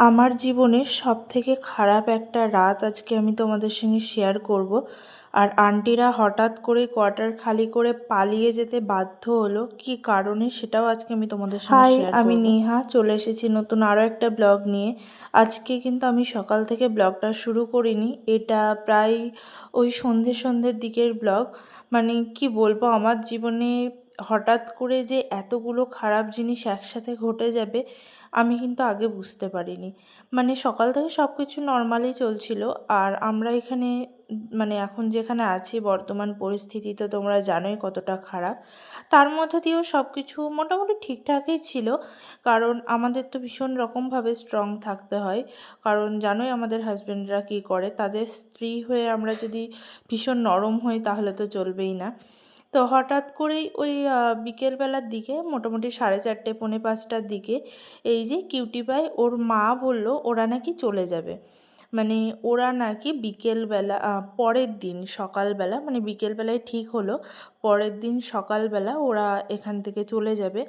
আমার জীবনের সব থেকে খারাপ একটা রাত আজকে আমি তোমাদের সঙ্গে শেয়ার করব। আর আন্টিরা হঠাৎ করে কোয়ার্টার খালি করে পালিয়ে যেতে বাধ্য হলো কি কারণে সেটাও আজকে আমি তোমাদের সঙ্গে হাই, আমি নেহা চলে এসেছি নতুন আরও একটা ব্লগ নিয়ে। আজকে কিন্তু আমি সকাল থেকে ব্লগটা শুরু করিনি এটা প্রায় ওই সন্ধে সন্ধ্যের দিকের ব্লগ মানে কি বলব আমার জীবনে হঠাৎ করে যে এতগুলো খারাপ জিনিস একসাথে ঘটে যাবে আমি কিন্তু আগে বুঝতে পারিনি। মানে সকাল থেকে সব কিছু নর্মালি চলছিল আর আমরা এখানে মানে এখন যেখানে আছি, বর্তমান পরিস্থিতি তো তোমরা জানোই কতটা খারাপ। তার মধ্যে দিয়েও সব কিছু মোটামুটি ঠিকঠাকই ছিল, কারণ আমাদের তো ভীষণ রকমভাবে স্ট্রং থাকতে হয়। কারণ জানোই আমাদের হাজব্যান্ডরা কী করে, তাদের স্ত্রী হয়ে আমরা যদি ভীষণ নরম হই তাহলে তো চলবেই না। তো হঠাৎ করেই ওই বিকেলবেলার দিকে, মোটামুটি সাড়ে চারটে, পৌনে পাঁচটার দিকে, এই যে কিউটি পাই ওর মা বলল ওরা নাকি চলে যাবে। মানে ওরা নাকি বিকেলবেলা পরের দিন সকালবেলা মানে বিকেলবেলায় ঠিক হলো, পরের দিন সকালবেলা ওরা এখান থেকে চলে যাবে।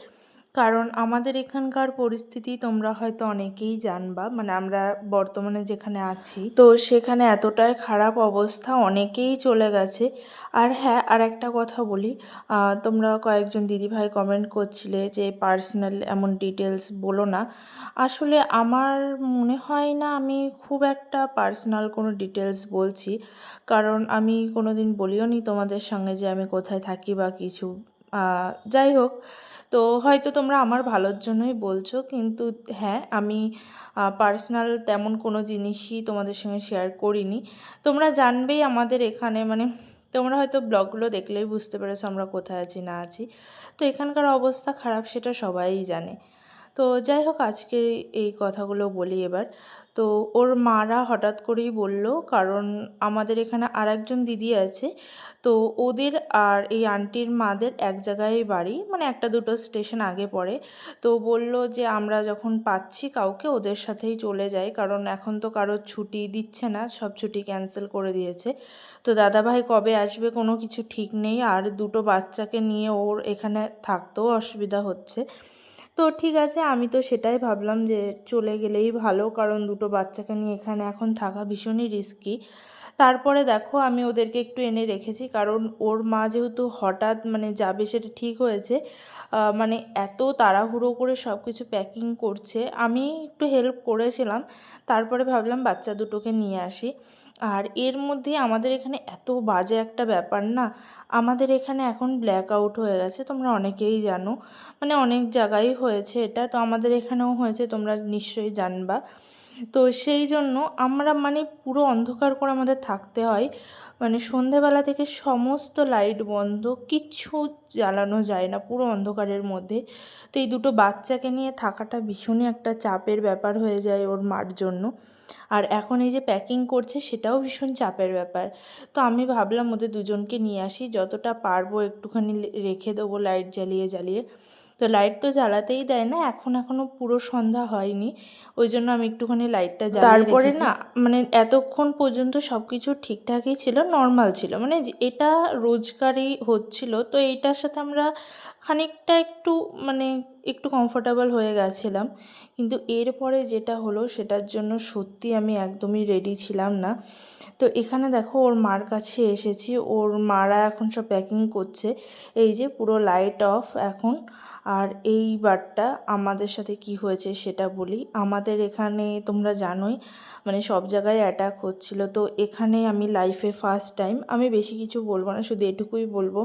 কারণ আমাদের এখানকার পরিস্থিতি তোমরা হয়তো অনেকেই জানবা মানে আমরা বর্তমানে যেখানে আছি, তো সেখানে এতটাই খারাপ অবস্থা অনেকেই চলে গেছে। আর হ্যাঁ আর একটা কথা বলি তোমরা কয়েকজন দিদিভাই কমেন্ট করছিলে যে পার্সোনাল এমন ডিটেলস বলো না। আসলে আমার মনে হয় না আমি খুব একটা পার্সোনাল কোনো ডিটেলস বলছি, কারণ আমি কোনো দিন বলিও নি তোমাদের সঙ্গে যে আমি কোথায় থাকি বা কিছু। যাই হোক, তো হয়তো তোমরা আমার ভালোর জন্যই বলছো, কিন্তু হ্যাঁ আমি পার্সোনাল তেমন কোনো জিনিসই তোমাদের সঙ্গে শেয়ার করিনি। তোমরা জানবেই আমাদের এখানে মানে তোমরা হয়তো ব্লগগুলো দেখলেই বুঝতে পেরেছ আমরা কোথায় আছি, না আছি। তো এখানকার অবস্থা খারাপ সেটা সবাই জানে। তো যাই হোক, আজকে এই কথাগুলো বলি এবার। তো ওর মারা হঠাৎ করেই বলল, কারণ আমাদের এখানে আর একজন দিদি আছে। তো ওদের আর এই আন্টির মাদের এক জায়গায় বাড়ি মানে একটা দুটো স্টেশন আগে পড়ে। তো বলল যে, আমরা যখন পাচ্ছি কাউকে, ওদের সাথেই চলে যাই, কারণ এখন তো কারোর ছুটি দিচ্ছে না, সব ছুটি ক্যান্সেল করে দিয়েছে। তো দাদাভাই, কবে আসবে? কোনো কিছু ঠিক নেই। আর দুটো বাচ্চাকে নিয়ে ওর এখানে থাকতেও অসুবিধা হচ্ছে। তো ঠিক আছে, আমি তো সেটাই ভাবলাম যে চলে গেলেই ভালো, কারণ দুটো বাচ্চাকে নিয়ে এখানে এখন থাকা ভীষণই রিস্কি তারপরে দেখো, আমি ওদেরকে একটু এনে রেখেছি, কারণ ওর মা যেহেতু হঠাৎ মানে যাবে সেটা ঠিক হয়েছে মানে এত তাড়াহুড়ো করে সব কিছু প্যাকিং করছে, আমি একটু হেল্প করেছিলাম, তারপরে ভাবলাম বাচ্চা দুটোকে নিয়ে আসি। আর এর মধ্যে আমাদের এখানে এত বাজে একটা ব্যাপার না। আমাদের এখানে এখন ব্ল্যাক আউট হয়ে গেছে, তোমরা অনেকেই জানো। মানে অনেক জায়গায় হয়েছে এটা, তো আমাদের এখানেও হয়েছে, তোমরা নিশ্চয়ই জানবা। তো সেই জন্য আমরা মানে পুরো অন্ধকার করে আমাদের থাকতে হয়। মানে সন্ধেবেলা থেকে সমস্ত লাইট বন্ধ, কিচ্ছু জ্বালানো যায় না পুরো অন্ধকারের মধ্যে। তো এই দুটো বাচ্চাকে নিয়ে থাকাটা ভীষণই একটা চাপের ব্যাপার হয়ে যায় ওর মার জন্য। আর এখন এই যে প্যাকিং করছে সেটাও ভীষণ চাপের ব্যাপার। তো আমি ভাবলাম ওদের দুজনকে নিয়ে আসি, যতটা পারব একটুখানি রেখে দেবো লাইট জ্বালিয়ে জ্বালিয়ে। তো লাইট তো জ্বালাতেই দেয় না এখন এখনও পুরো সন্ধ্যা হয়নি ওই জন্য আমি একটুখানি লাইটটা তারপরে না মানে এতক্ষণ পর্যন্ত সব কিছু ঠিকঠাকই ছিল নর্মাল ছিল মানে এটা রোজগারই হচ্ছিল তো এইটার সাথে আমরা খানিকটা একটু মানে একটু কমফোর্টেবল হয়ে গেছিলাম কিন্তু এরপরে যেটা হলো সেটার জন্য সত্যি আমি একদমই রেডি ছিলাম না। তো এখানে দেখো ওর মার কাছে এসেছি ওর মারা এখন সব প্যাকিং করছে এই যে পুরো লাইট অফ এখন আর এইবারটা আমাদের সাথে কি হয়েছে সেটা বলি। আমাদের এখানে তোমরা জানোই মানে সব জায়গায় অ্যাটাক হচ্ছিল। তো এখানে আমি লাইফে ফার্স্ট টাইম আমি বেশি কিছু বলব না, শুধু এটুকুই বলব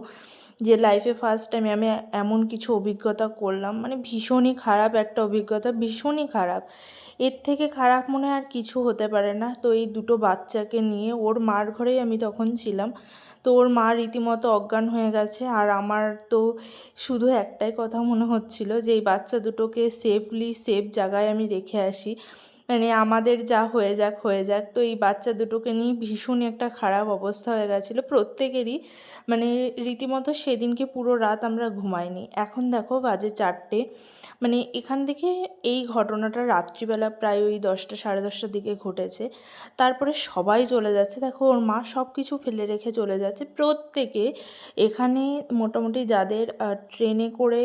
যে লাইফে ফার্স্ট টাইমে আমি এমন কিছু অভিজ্ঞতা করলাম মানে ভীষণই খারাপ একটা অভিজ্ঞতা, ভীষণই খারাপ। এর থেকে খারাপ মনে আর কিছু হতে পারে না। তো এই দুটো বাচ্চাকে নিয়ে ওর মার ঘরেই আমি তখন ছিলাম। তো ওর মা রীতিমতো অজ্ঞান হয়ে গেছে আর আমার তো শুধু একটাই কথা মনে হচ্ছিল যে এই বাচ্চা দুটোকে সেফলি সেফ জায়গায় আমি রেখে আসি। মানে আমাদের যা হয়ে যাক হয়ে যাক। তো এই বাচ্চা দুটোকে নিয়ে ভীষণই একটা খারাপ অবস্থা হয়ে গেছিল প্রত্যেকেরই। মানে রীতিমতো সেদিনকে পুরো রাত আমরা ঘুমাইনি। এখন দেখো বাজে চারটে। মানে এখান থেকে এই ঘটনাটা রাত্রিবেলা প্রায় ওই দশটা, সাড়ে দশটার দিকে ঘটেছে। তারপরে সবাই চলে যাচ্ছে। দেখো, ওর মা সব কিছু ফেলে রেখে চলে যাচ্ছে। প্রত্যেকে এখানে মোটামুটি যাদের ট্রেনে করে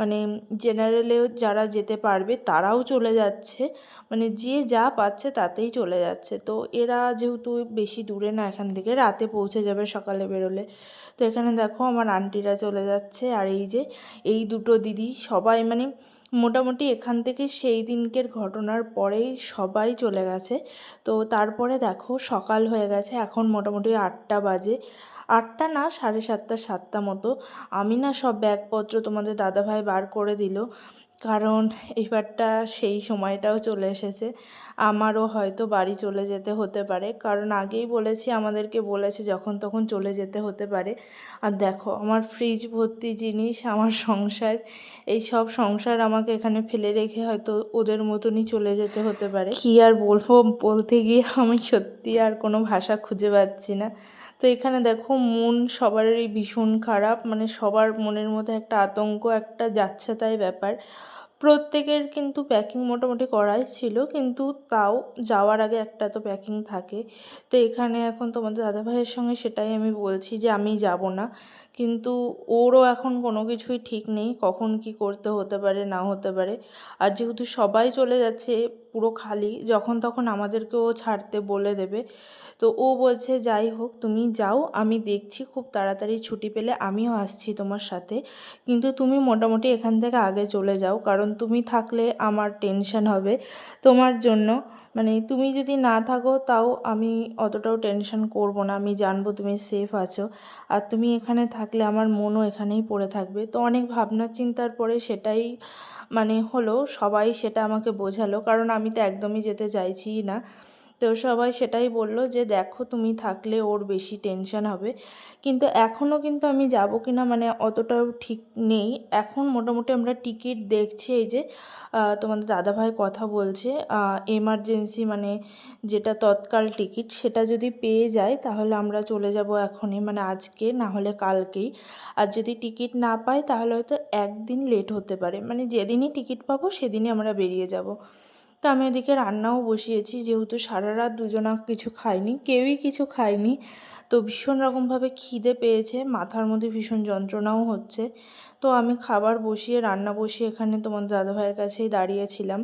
মানে জেনারেলেও যারা যেতে পারবে, তারাও চলে যাচ্ছে। মানে যে যা পাচ্ছে তাতেই চলে যাচ্ছে। তো এরা যেহেতু বেশি দূরে না, এখান থেকে রাতে পৌঁছে যাবে সকালে বেরোলে। তো এখানে দেখো, আমার আন্টিরা চলে যাচ্ছে। আর এই যে, এই দুটো দিদি সবাই মানে মোটামুটি এখান থেকে সেই দিনকের ঘটনার পরেই সবাই চলে গেছে। তো তারপরে দেখো সকাল হয়ে গেছে, এখন মোটামুটি আটটা বাজে। আটটা না, সাড়ে সাতটা সাতটা মতো। আমি না সব ব্যাগপত্র তোমাদের দাদাভাই বার করে দিল। কারণ এবারটা সেই সময়টাও চলে এসেছে। আমারও হয়তো বাড়ি চলে যেতে হতে পারে। কারণ আগেই বলেছি, আমাদেরকে বলেছে যখন তখন চলে যেতে হতে পারে। আর দেখো, আমার ফ্রিজ ভর্তি জিনিস, আমার সংসার, এই সব সংসার আমাকে এখানে ফেলে রেখে হয়তো ওদের মতনই চলে যেতে হতে পারে। কী আর বলব? বলতে গিয়ে আমি সত্যি আর কোনো ভাষা খুঁজে পাচ্ছি না। তো এখানে দেখো, মন সবারই ভীষণ খারাপ। মানে সবার মনের মধ্যে একটা আতঙ্ক, একটা যাচ্ছে তাই ব্যাপার। প্রত্যেকের কিন্তু প্যাকিং মোটামুটি করাই ছিল, কিন্তু তাও যাওয়ার আগে একটা তো প্যাকিং থাকে। তো এখানে এখন তোমাদের দাদাভাইয়ের সঙ্গে সেটাই আমি বলছি যে আমি যাব না। কিন্তু ওরও এখন কোনো কিছুই ঠিক নেই, কখন কি করতে হতে পারে, না হতে পারে। আর যেহেতু সবাই চলে যাচ্ছে পুরো খালি, যখন তখন আমাদেরকেও ছাড়তে বলে দেবে। তো ও বলছে, যাই হোক, তুমি যাও, আমি দেখছি, খুব তাড়াতাড়ি ছুটি পেলে আমিও আসছি তোমার সাথে। কিন্তু তুমি মোটামুটি এখান থেকে আগে চলে যাও, কারণ তুমি থাকলে আমার টেনশন হবে তোমার জন্য। মানে তুমি যদি না থাকো, তাও আমি অতটাও টেনশন করব না। আমি জানব তুমি সেফ আছো। আর তুমি এখানে থাকলে আমার মনও এখানেই পড়ে থাকবে। তো অনেক ভাবনা চিন্তার পরে সেটাই মানে হলো, সবাই সেটা আমাকে বোঝালো। কারণ আমি তো একদমই যেতে চাইছিই না। তো সবাই সেটাই বলল যে, দেখো, তুমি থাকলে ওর বেশি টেনশন হবে। কিন্তু এখনও কিন্তু আমি যাব কি না মানে অতটাও ঠিক নেই। এখন মোটামুটি আমরা টিকিট দেখছি, এই যে তোমাদের দাদাভাই কথা বলছে এমার্জেন্সি মানে যেটা তৎকাল টিকিট সেটা যদি পেয়ে যায়, তাহলে আমরা চলে যাব এখনই মানে আজকে, না হলে কালকেই। আর যদি টিকিট না পাই, তাহলে হয়তো একদিন লেট হতে পারে। মানে যেদিনই টিকিট পাবো, সেদিনই আমরা বেরিয়ে যাব। তো আমি ওদিকে রান্নাও বসিয়েছি, যেহেতু সারা রাত দুজনা কিছু খাইনি, কেউই কিছু খায়নি তো ভীষণ রকমভাবে খিদে পেয়েছে, মাথার মধ্যে ভীষণ যন্ত্রণাও হচ্ছে। তো আমি খাবার বসিয়ে, রান্না বসিয়ে এখানে তোমার দাদাভাইয়ের কাছেই দাঁড়িয়েছিলাম।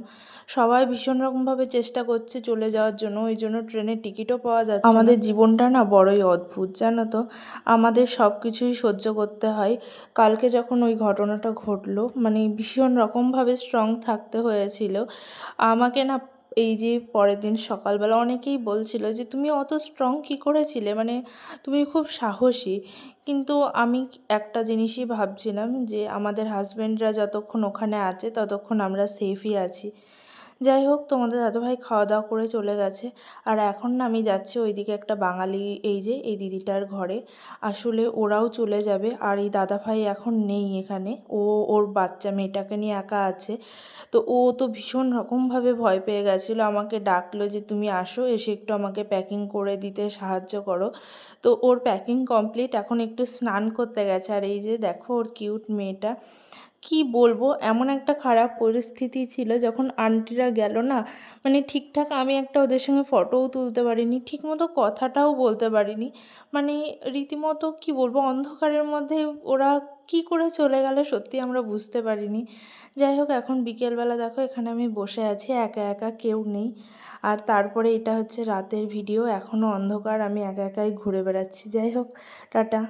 সবাই ভীষণ রকমভাবে চেষ্টা করছে চলে যাওয়ার জন্য, ওই জন্য ট্রেনের টিকিটও পাওয়া যাচ্ছে আমাদের জীবনটা না বড়ই অদ্ভুত, জানো তো? আমাদের সব কিছুই সহ্য করতে হয়। কালকে যখন ওই ঘটনাটা ঘটলো মানে ভীষণ রকমভাবে স্ট্রং থাকতে হয়েছিল। আমাকে না এই যে পরের দিন সকালবেলা অনেকেই বলছিল যে, তুমি অত স্ট্রং কী করেছিলে? মানে তুমি খুব সাহসী। কিন্তু আমি একটা জিনিসই ভাবছিলাম যে, আমাদের হাজব্যান্ডরা যতক্ষণ ওখানে আছে, ততক্ষণ আমরা সেফই আছি। যাই হোক, তোমাদের দাদাভাই খাওয়া দাওয়া করে চলে গেছে। আর এখন না আমি যাচ্ছি ওইদিকে একটা বাঙালি, এই যে, এই দিদিটার ঘরে। আসলে ওরাও চলে যাবে আর এই দাদাভাই এখন নেই এখানে। ও, ওর বাচ্চা, মেয়েটাকে নিয়ে একা আছে। তো ও তো ভীষণ রকমভাবে ভয় পেয়ে গেছিল, আমাকে ডাকলো যে, তুমি আসো, এসে একটু আমাকে প্যাকিং করে দিতে সাহায্য করো। তো ওর প্যাকিং কমপ্লিট এখন একটু স্নান করতে গেছে। আর এই যে, দেখো ওর কিউট মেয়েটা। কি বলব? এমন একটা খারাপ পরিস্থিতি ছিল যখন আন্টিরা গেল না। মানে ঠিকঠাক আমি একটা ওদের সঙ্গে ফটোও তুলতে পারিনি, ঠিকমতো কথাটাও বলতে পারিনি। মানে রীতিমতো কি বলব, অন্ধকারের মধ্যে ওরা কি করে চলে গেল সত্যি আমরা বুঝতে পারিনি। যাই হোক, এখন বিকেলবেলা দেখো এখানে আমি বসে আছি, একা একা কেউ নেই। আর তারপরে এটা হচ্ছে রাতের ভিডিও এখনও অন্ধকার, আমি একা একাই ঘুরে বেড়াচ্ছি। যাই হোক, টাটা।